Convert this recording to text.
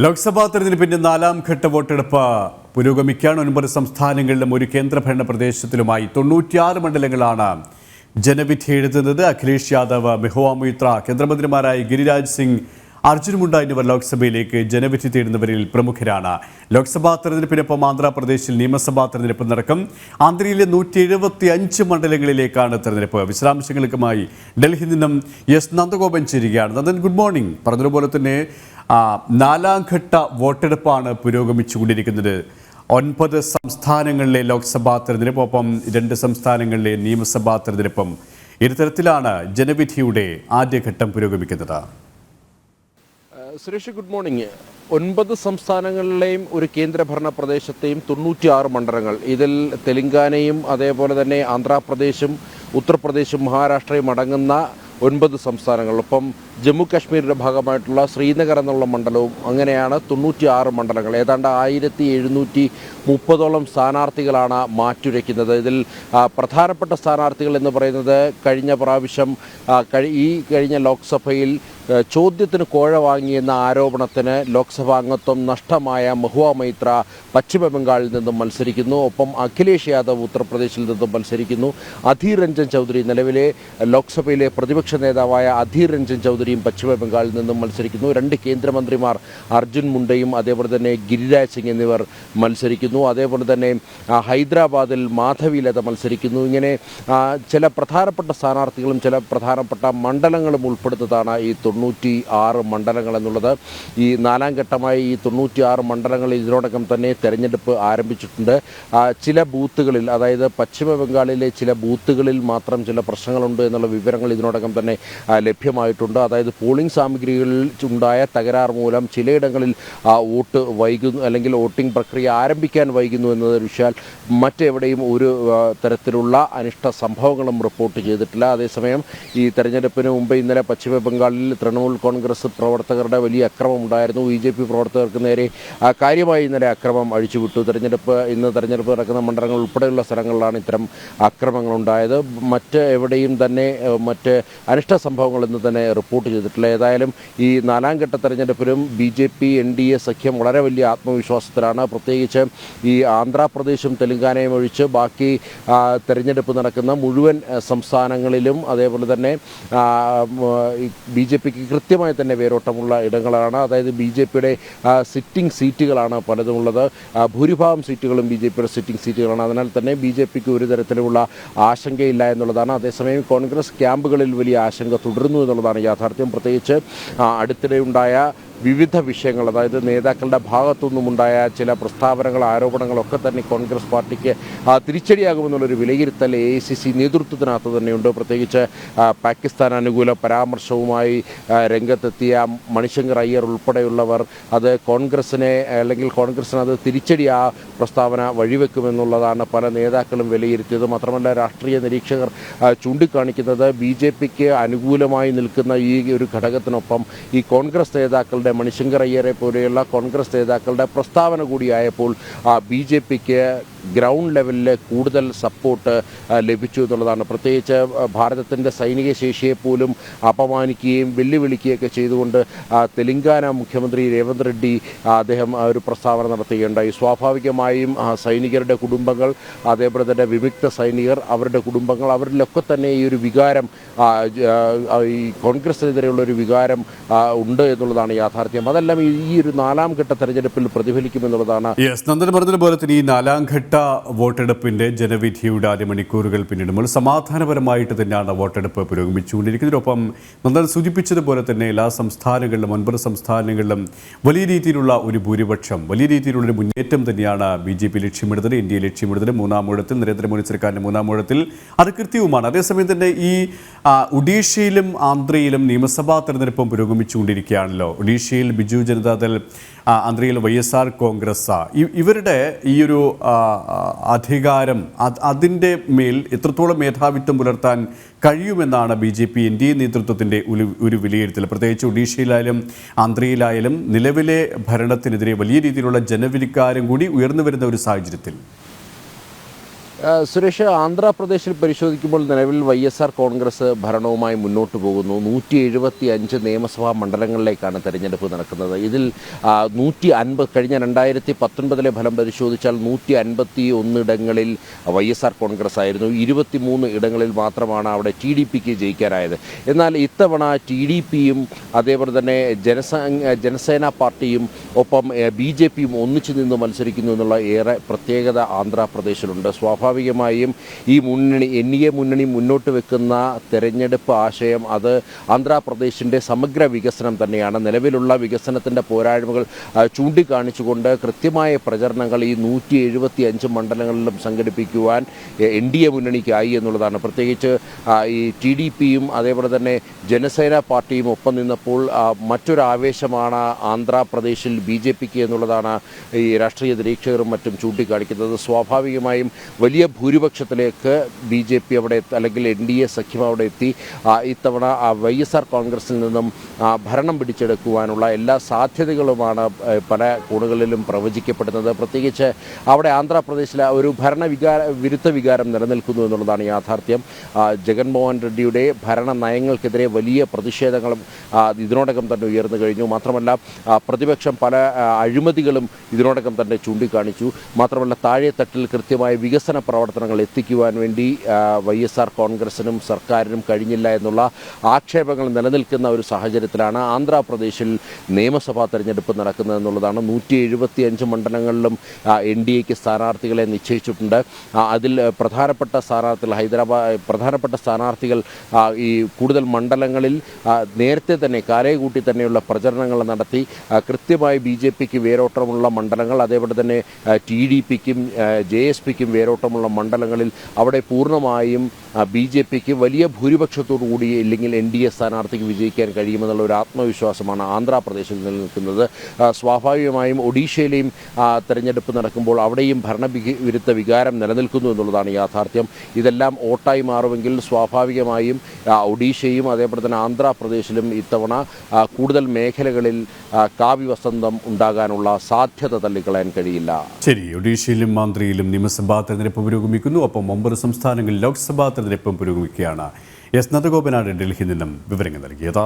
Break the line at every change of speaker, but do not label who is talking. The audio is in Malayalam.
ലോക്സഭാ തെരഞ്ഞെടുപ്പിന്റെ നാലാം ഘട്ട വോട്ടെടുപ്പ് പുരോഗമിക്കാൻ ഒൻപത് സംസ്ഥാനങ്ങളിലും ഒരു കേന്ദ്രഭരണ പ്രദേശത്തിലുമായി തൊണ്ണൂറ്റിയാറ് മണ്ഡലങ്ങളാണ് ജനവിധി എഴുതുന്നത്. അഖിലേഷ് യാദവ് മെഹുവാ മൊയ്ത്ര കേന്ദ്രമന്ത്രിമാരായ ഗിരിരാജ് സിംഗ് അർജുൻ മുണ്ട എന്നിവർ ലോക്സഭയിലേക്ക് ജനവിധി തേടുന്നവരിൽ പ്രമുഖരാണ്. ലോക്സഭാ തെരഞ്ഞെടുപ്പിനൊപ്പം ആന്ധ്രാപ്രദേശിൽ നിയമസഭാ തെരഞ്ഞെടുപ്പ് നടക്കും. ആന്ധ്രയിലെ നൂറ്റി എഴുപത്തി അഞ്ച് മണ്ഡലങ്ങളിലേക്കാണ് തെരഞ്ഞെടുപ്പ്. വിശദാംശങ്ങൾക്കുമായി ഡൽഹിയിൽ നിന്നും എസ് നന്ദഗോപൻ ചേരുകയാണ്. Nandan good morning. പറഞ്ഞതുപോലെ തന്നെ നാലാം ഘട്ട വോട്ടെടുപ്പാണ് പുരോഗമിച്ചുകൊണ്ടിരിക്കുന്നത്. ഒൻപത് സംസ്ഥാനങ്ങളിലെ ലോക്സഭാ തെരഞ്ഞെടുപ്പ് ഒപ്പം രണ്ട് സംസ്ഥാനങ്ങളിലെ നിയമസഭാ തെരഞ്ഞെടുപ്പും ഇത്തരത്തിലാണ് ജനവിധിയുടെ ആദ്യഘട്ടം പുരോഗമിക്കുന്നത്.
Suresh good morning. ഒൻപത് സംസ്ഥാനങ്ങളിലെയും ഒരു കേന്ദ്രഭരണ പ്രദേശത്തെയും തൊണ്ണൂറ്റിയാറ് മണ്ഡലങ്ങൾ ഇതിൽ തെലങ്കാനയും അതേപോലെ തന്നെ ആന്ധ്രാപ്രദേശും ഉത്തർപ്രദേശും മഹാരാഷ്ട്രയും അടങ്ങുന്ന ഒൻപത് സംസ്ഥാനങ്ങൾ. ഒപ്പം ജമ്മു കാശ്മീരിന്റെ ഭാഗമായിട്ടുള്ള ശ്രീനഗർ എന്നുള്ള മണ്ഡലവും അങ്ങനെയാണ് തൊണ്ണൂറ്റിയാറ് മണ്ഡലങ്ങൾ. ഏതാണ്ട് ആയിരത്തി എഴുന്നൂറ്റി മുപ്പതോളം സ്ഥാനാർത്ഥികളാണ് മാറ്റുരയ്ക്കുന്നത്. ഇതിൽ പ്രധാനപ്പെട്ട സ്ഥാനാർത്ഥികൾ എന്ന് പറയുന്നത് കഴിഞ്ഞ പ്രാവശ്യം ഈ കഴിഞ്ഞ ലോക്സഭയിൽ ചോദ്യത്തിന് കോഴ വാങ്ങിയെന്ന ആരോപണത്തിന് ലോക്സഭാ അംഗത്വം നഷ്ടമായ മഹുവ മൈത്ര പശ്ചിമബംഗാളിൽ നിന്നും മത്സരിക്കുന്നു. ഒപ്പം അഖിലേഷ് യാദവ് ഉത്തർപ്രദേശിൽ നിന്നും മത്സരിക്കുന്നു. അധീർ രഞ്ജൻ ചൗധരി നിലവിലെ ലോക്സഭയിലെ പ്രതിപക്ഷ നേതാവായ അധീർ രഞ്ജൻ ചൗധരിയും പശ്ചിമബംഗാളിൽ നിന്നും മത്സരിക്കുന്നു. രണ്ട് കേന്ദ്രമന്ത്രിമാർ അർജുൻ മുണ്ടയും അതേപോലെ തന്നെ ഗിരിരാജ് സിംഗ് എന്നിവർ മത്സരിക്കുന്നു. അതേപോലെ തന്നെ ഹൈദരാബാദിൽ മാധവി ലത മത്സരിക്കുന്നു. ഇങ്ങനെ ചില പ്രധാനപ്പെട്ട സ്ഥാനാർത്ഥികളും ചില പ്രധാനപ്പെട്ട മണ്ഡലങ്ങളും ഉൾപ്പെടുന്നതാണ് ഈ തൊണ്ണൂറ്റി ആറ് മണ്ഡലങ്ങൾ എന്നുള്ളത് ഈ നാലാം ഘട്ടമായി ഈ തൊണ്ണൂറ്റി ആറ് മണ്ഡലങ്ങളിൽ ഇതിനോടകം തന്നെ തെരഞ്ഞെടുപ്പ് ആരംഭിച്ചിട്ടുണ്ട്. ചില ബൂത്തുകളിൽ അതായത് പശ്ചിമ ബംഗാളിലെ ചില ബൂത്തുകളിൽ മാത്രം ചില പ്രശ്നങ്ങളുണ്ട് എന്നുള്ള വിവരങ്ങൾ ഇതിനോടകം തന്നെ ലഭ്യമായിട്ടുണ്ട്. അതായത് പോളിംഗ് സാമഗ്രികളിൽ ഉണ്ടായ തകരാർ മൂലം ചിലയിടങ്ങളിൽ വോട്ട് വൈകുന്നു അല്ലെങ്കിൽ വോട്ടിംഗ് പ്രക്രിയ ആരംഭിക്കാൻ വൈകുന്നു എന്നത് വിഷയാൽ മറ്റെവിടെയും ഒരു തരത്തിലുള്ള അനിഷ്ട സംഭവങ്ങളും റിപ്പോർട്ട് ചെയ്തിട്ടില്ല. അതേസമയം ഈ തെരഞ്ഞെടുപ്പിന് മുമ്പ് ഇന്നലെ പശ്ചിമ ബംഗാളിൽ തൃണമൂൽ കോൺഗ്രസ് പ്രവർത്തകരുടെ വലിയ അക്രമം ഉണ്ടായിരുന്നു ബി ജെ പി പ്രവർത്തകർക്ക് നേരെ കാര്യമായി ഇന്നലെ അക്രമം അഴിച്ചുവിട്ടു. തെരഞ്ഞെടുപ്പ് ഇന്ന് തെരഞ്ഞെടുപ്പ് നടക്കുന്ന മണ്ഡലങ്ങൾ ഉൾപ്പെടെയുള്ള സ്ഥലങ്ങളിലാണ് ഇത്തരം അക്രമങ്ങൾ ഉണ്ടായത് മറ്റ് എവിടെയും തന്നെ മറ്റ് അനിഷ്ട സംഭവങ്ങൾ ഇന്ന് തന്നെ റിപ്പോർട്ട് ചെയ്തിട്ടില്ല. ഏതായാലും ഈ നാലാം ഘട്ട തെരഞ്ഞെടുപ്പിലും B J P N D A സഖ്യം വളരെ വലിയ ആത്മവിശ്വാസത്തിലാണ്. പ്രത്യേകിച്ച് ഈ ആന്ധ്രാപ്രദേശും തെലങ്കാനയും ഒഴിച്ച് ബാക്കി തെരഞ്ഞെടുപ്പ് നടക്കുന്ന മുഴുവൻ സംസ്ഥാനങ്ങളിലും അതേപോലെ തന്നെ ബി ജെ പിക്ക് കൃത്യമായി തന്നെ വേരോട്ടമുള്ള ഇടങ്ങളാണ്. അതായത് ബി ജെ പിയുടെ സിറ്റിംഗ് സീറ്റുകളാണ് പലതുമുള്ളത്. ഭൂരിഭാഗം സീറ്റുകളും ബി ജെ പിയുടെ സിറ്റിംഗ് സീറ്റുകളാണ് അതിനാൽ തന്നെ ബി ജെ പിക്ക് ഒരു തരത്തിലുള്ള ആശങ്കയില്ല എന്നുള്ളതാണ്. അതേസമയം കോൺഗ്രസ് ക്യാമ്പുകളിൽ വലിയ ആശങ്ക തുടരുന്നു എന്നുള്ളതാണ് യാഥാർത്ഥ്യം. പ്രത്യേകിച്ച് അടുത്തിടെ അടുത്തിടെയുണ്ടായ വിവിധ വിഷയങ്ങൾ അതായത് നേതാക്കളുടെ ഭാഗത്തുനിന്നുമുണ്ടായ ചില പ്രസ്താവനകൾ ആരോപണങ്ങളൊക്കെ തന്നെ കോൺഗ്രസ് പാർട്ടിക്ക് തിരിച്ചടിയാകുമെന്നുള്ളൊരു വിലയിരുത്തൽ എ ഐ സി സി നേതൃത്വത്തിനകത്ത് തന്നെയുണ്ട്. പ്രത്യേകിച്ച് പാകിസ്ഥാൻ അനുകൂല പരാമർശവുമായി രംഗത്തെത്തിയ മണിശങ്കർ അയ്യർ ഉൾപ്പെടെയുള്ളവർ അത് കോൺഗ്രസിനെ അല്ലെങ്കിൽ കോൺഗ്രസിന് അത് തിരിച്ചടി ആ പ്രസ്താവന വഴിവെക്കുമെന്നുള്ളതാണ് പല നേതാക്കളും വിലയിരുത്തിയത്. മാത്രമല്ല രാഷ്ട്രീയ നിരീക്ഷകർ ചൂണ്ടിക്കാണിക്കുന്നത് ബി ജെ പിക്ക് അനുകൂലമായി നിൽക്കുന്ന ഈ ഒരു ഘടകത്തിനൊപ്പം ഈ കോൺഗ്രസ് നേതാക്കളുടെ മണിശങ്കർ അയ്യരെ പോലെയുള്ള കോൺഗ്രസ് നേതാക്കളുടെ പ്രസ്താവന കൂടിയായപ്പോൾ ബി ജെ പിക്ക് ഗ്രൗണ്ട് ലെവലിൽ കൂടുതൽ സപ്പോർട്ട് ലഭിച്ചു എന്നുള്ളതാണ്. പ്രത്യേകിച്ച് ഭാരതത്തിന്റെ സൈനിക ശേഷിയെ പോലും അപമാനിക്കുകയും വെല്ലുവിളിക്കുകയൊക്കെ ചെയ്തുകൊണ്ട് തെലങ്കാന മുഖ്യമന്ത്രി രേവന്ത് റെഡ്ഡി അദ്ദേഹം ഒരു പ്രസ്താവന നടത്തുകയുണ്ടായി. സ്വാഭാവികമായും സൈനികരുടെ കുടുംബങ്ങൾ അതേപോലെ തന്നെ വിമുക്ത സൈനികർ അവരുടെ കുടുംബങ്ങൾ അവരിലൊക്കെ തന്നെ ഈ ഒരു വികാരം ഈ കോൺഗ്രസിനെതിരെയുള്ള ഒരു വികാരം ഉണ്ട് എന്നുള്ളതാണ് യാഥാർത്ഥ്യം. അതെല്ലാം ഈ ഒരു നാലാം ഘട്ട തെരഞ്ഞെടുപ്പിൽ പ്രതിഫലിക്കുമെന്നുള്ളതാണ്
പറഞ്ഞതുപോലെ തന്നെ ഈ നാലാം ഘട്ട വോട്ടെടുപ്പിന്റെ ജനവിധിയുടെ ആദ്യ മണിക്കൂറുകൾ പിന്നിടുമ്പോൾ സമാധാനപരമായിട്ട് തന്നെയാണ് വോട്ടെടുപ്പ് പുരോഗമിച്ചുകൊണ്ടിരിക്കുന്നതിനൊപ്പം നന്ദൻ സൂചിപ്പിച്ചതുപോലെ തന്നെ എല്ലാ സംസ്ഥാനങ്ങളിലും ഒൻപത് സംസ്ഥാനങ്ങളിലും വലിയ രീതിയിലുള്ള ഒരു ഭൂരിപക്ഷം വലിയ രീതിയിലുള്ള ഒരു മുന്നേറ്റം തന്നെയാണ് ബി ജെ പി ലക്ഷ്യമിടുന്നത് ഇന്ത്യ ലക്ഷ്യമിടുന്നത്. മൂന്നാം ഊഴത്തിൽ നരേന്ദ്രമോദി സർക്കാരിന്റെ മൂന്നാം ഊഴത്തിൽ അത് കൃത്യവുമാണ്. അതേസമയം തന്നെ ഈ ഒഡീഷയിലും ആന്ധ്രയിലും നിയമസഭാ തെരഞ്ഞെടുപ്പും പുരോഗമിച്ചുകൊണ്ടിരിക്കുകയാണല്ലോ. ഒഡീഷയിൽ ബിജു ജനതാദൾ ആന്ധ്രയിൽ വൈ എസ് ആർ കോൺഗ്രസ് ഇവരുടെ ഈ ഒരു അധികാരം അത് അതിന്റെ മേൽ എത്രത്തോളം മേധാവിത്വം പുലർത്താൻ കഴിയുമെന്നാണ് B J P N D A നേതൃത്വത്തിന്റെ ഒരു ഒരു വിലയിരുത്തൽ. പ്രത്യേകിച്ച് ഒഡീഷയിലായാലും ആന്ധ്രയിലായാലും നിലവിലെ ഭരണത്തിനെതിരെ വലിയ രീതിയിലുള്ള ജനവിധിക്കാരം കൂടി ഉയർന്നു വരുന്ന ഒരു സാഹചര്യത്തിൽ.
സുരേഷ് ആന്ധ്രാപ്രദേശിൽ പരിശോധിക്കുമ്പോൾ നിലവിൽ വൈ എസ് ആർ കോൺഗ്രസ് ഭരണവുമായി മുന്നോട്ട് പോകുന്നു. നൂറ്റി എഴുപത്തി അഞ്ച് നിയമസഭാ മണ്ഡലങ്ങളിലേക്കാണ് തെരഞ്ഞെടുപ്പ് നടക്കുന്നത്. ഇതിൽ നൂറ്റി അൻപത് കഴിഞ്ഞ രണ്ടായിരത്തി പത്തൊൻപതിലെ ഫലം പരിശോധിച്ചാൽ നൂറ്റി അൻപത്തി ഒന്നിടങ്ങളിൽ വൈ എസ് ആർ കോൺഗ്രസ് ആയിരുന്നു. ഇരുപത്തി മൂന്ന് ഇടങ്ങളിൽ മാത്രമാണ് അവിടെ ടി ഡി പിക്ക് ജയിക്കാനായത്. എന്നാൽ ഇത്തവണ ടി ഡി പിയും അതേപോലെ തന്നെ ജനസ ജനസേന പാർട്ടിയും ഒപ്പം ബി ജെ പിയും ഒന്നിച്ചു നിന്ന് മത്സരിക്കുന്നു എന്നുള്ള ഏറെ പ്രത്യേകത ആന്ധ്രാപ്രദേശിലുണ്ട്. സ്വാഭാവികമായും ഈ മുന്നണി എൻ ഡി എ മുന്നണി മുന്നോട്ട് വെക്കുന്ന തെരഞ്ഞെടുപ്പ് ആശയം അത് ആന്ധ്രാപ്രദേശിന്റെ സമഗ്ര വികസനം തന്നെയാണ്. നിലവിലുള്ള വികസനത്തിന്റെ പോരായ്മകൾ ചൂണ്ടിക്കാണിച്ചുകൊണ്ട് കൃത്യമായ പ്രചരണങ്ങൾ ഈ നൂറ്റി എഴുപത്തി അഞ്ച് മണ്ഡലങ്ങളിലും സംഘടിപ്പിക്കുവാൻ എൻ ഡി എ മുന്നണിക്കായി എന്നുള്ളതാണ്. പ്രത്യേകിച്ച് ഈ ടി ഡി പിയും അതേപോലെ തന്നെ ജനസേന പാർട്ടിയും ഒപ്പം നിന്നപ്പോൾ മറ്റൊരാവേശമാണ് ആന്ധ്രാപ്രദേശിൽ ബി ജെ പിക്ക് എന്നുള്ളതാണ് ഈ രാഷ്ട്രീയ നിരീക്ഷകരും മറ്റും ചൂണ്ടിക്കാണിക്കുന്നത്. സ്വാഭാവികമായും വലിയ ഭൂരിപക്ഷത്തിലേക്ക് ബി ജെ പി അവിടെ അല്ലെങ്കിൽ എൻ ഡി എ സഖ്യം അവിടെ എത്തി. ഇത്തവണ വൈ എസ് ആർ കോൺഗ്രസിൽ നിന്നും ഭരണം പിടിച്ചെടുക്കുവാനുള്ള എല്ലാ സാധ്യതകളുമാണ് പല കോണുകളിലും പ്രവചിക്കപ്പെടുന്നത്. പ്രത്യേകിച്ച് അവിടെ ആന്ധ്രാപ്രദേശിലെ ഒരു ഭരണവികാര വിരുദ്ധ വികാരം നിലനിൽക്കുന്നു എന്നുള്ളതാണ് യാഥാർത്ഥ്യം. ജഗൻമോഹൻ റെഡ്ഡിയുടെ ഭരണ നയങ്ങൾക്കെതിരെ വലിയ പ്രതിഷേധങ്ങളും ഇതിനോടകം തന്നെ ഉയർന്നു കഴിഞ്ഞു. മാത്രമല്ല പ്രതിപക്ഷം പല അഴിമതികളും ഇതിനോടകം തന്നെ ചൂണ്ടിക്കാണിച്ചു. മാത്രമല്ല താഴെത്തട്ടിൽ കൃത്യമായ വികസന പ്രവർത്തനങ്ങൾ എത്തിക്കുവാൻ വേണ്ടി വൈ എസ് ആർ കോൺഗ്രസിനും സർക്കാരിനും കഴിഞ്ഞില്ല എന്നുള്ള ആക്ഷേപങ്ങൾ നിലനിൽക്കുന്ന ഒരു സാഹചര്യത്തിലാണ് ആന്ധ്രാപ്രദേശിൽ നിയമസഭാ തെരഞ്ഞെടുപ്പ് നടക്കുന്നത് എന്നുള്ളതാണ്. നൂറ്റി എഴുപത്തി അഞ്ച് മണ്ഡലങ്ങളിലും എൻ ഡി എക്ക് സ്ഥാനാർത്ഥികളെ നിശ്ചയിച്ചിട്ടുണ്ട്. അതിൽ പ്രധാനപ്പെട്ട സ്ഥാനാർത്ഥികൾ ഹൈദരാബാദ് പ്രധാനപ്പെട്ട സ്ഥാനാർത്ഥികൾ ഈ കൂടുതൽ മണ്ഡലങ്ങളിൽ നേരത്തെ തന്നെ കാലേ കൂട്ടി തന്നെയുള്ള പ്രചരണങ്ങൾ നടത്തി. കൃത്യമായി ബി ജെ പിക്ക് വേരോട്ടമുള്ള മണ്ഡലങ്ങൾ അതേപോലെ തന്നെ ടി ഡി പിക്കും ജെ എസ് പിക്കും വേരോട്ടമുള്ള മണ്ഡലങ്ങളിൽ അവിടെ പൂർണമായും ബി ജെ പിക്ക് വലിയ ഭൂരിപക്ഷത്തോടു കൂടി ഇല്ലെങ്കിൽ എൻ ഡി എ സ്ഥാനാർത്ഥിക്ക് വിജയിക്കാൻ കഴിയുമെന്നുള്ള ഒരു ആത്മവിശ്വാസമാണ് ആന്ധ്രാപ്രദേശിൽ നിലനിൽക്കുന്നത്. സ്വാഭാവികമായും ഒഡീഷയിലെയും തെരഞ്ഞെടുപ്പ് നടക്കുമ്പോൾ അവിടെയും ഭരണ വിരുദ്ധ വികാരം നിലനിൽക്കുന്നു എന്നുള്ളതാണ് യാഥാർത്ഥ്യം. ഇതെല്ലാം ഓട്ടായി മാറുമെങ്കിൽ സ്വാഭാവികമായും ഒഡീഷയും അതേപോലെ തന്നെ ആന്ധ്രാപ്രദേശിലും ഇത്തവണ കൂടുതൽ മേഖലകളിൽ കാവ്യ വസന്തം ഉണ്ടാകാനുള്ള സാധ്യത തള്ളിക്കളയാൻ കഴിയില്ല.
ശരി ഒഡീഷയിലും ആന്ധ്രയിലും നിയമസഭാ തെരഞ്ഞെടുപ്പ് പുരോഗമിക്കുന്നു. ഒപ്പം ഒമ്പത് സംസ്ഥാനങ്ങളിൽ ലോക്സഭാ തെരഞ്ഞെടുപ്പും പുരോഗമിക്കുകയാണ്. എസ്. നന്ദഗോപനാണ് ഡൽഹിയിൽ നിന്നും വിവരങ്ങൾ നൽകിയത്.